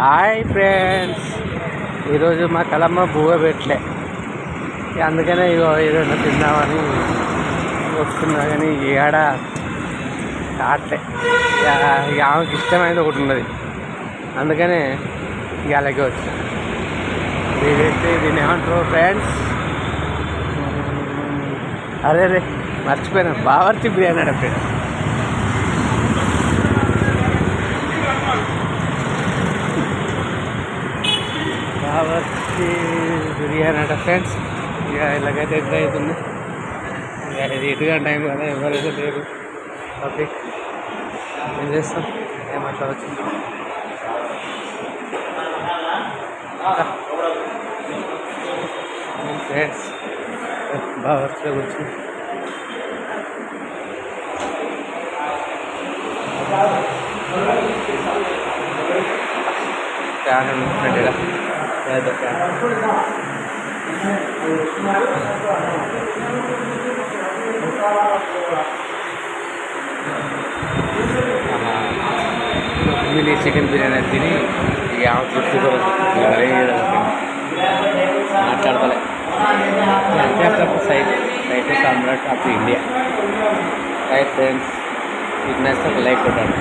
Hi friends ఈరోజు మా కలమ్మ బువ్వ పెట్టలే. అందుకనే ఇగో ఏదైనా తిందామని వస్తున్నా కానీ ఏడ కావట్లే ఇక ఆమెకి ఇష్టమైనది ఒకటి ఉన్నది. అందుకనే ఇక అలాగే వచ్చా. ఇదైతే దీన్ని ఏమంటారు ఫ్రెండ్స్? అరే రే మర్చిపోయినా. బావర్చి బిర్యానీ అడ ఫ్రెండ్స్. బావర్చి బిర్యానీ అంట ఫ్రెండ్స్ ఇక ఇలాగైతే ఎంత అవుతుంది. ఇక ఇది ఎటుగా టైం కదా ఎవరైతే లేరు. పబ్లిక్ ఏం చేస్తాం? ఏమంటారు వచ్చింది ఫ్రెండ్స్ బావర్చిలో కూర్చుని ఫ్యాన్ ఉంది ఫ్రెండ్ పెద్ద ఫ్యాన్ మినీ చికెన్ బిర్యానీ అది తిని ఇక ఆమె తృప్తి కొరకు ఇక మరీ మాట్లాడతలే అంతే అప్పుడు site site Samrat of India right friends మీకు నచ్చితే ఒక లైక్ కొట్టాలి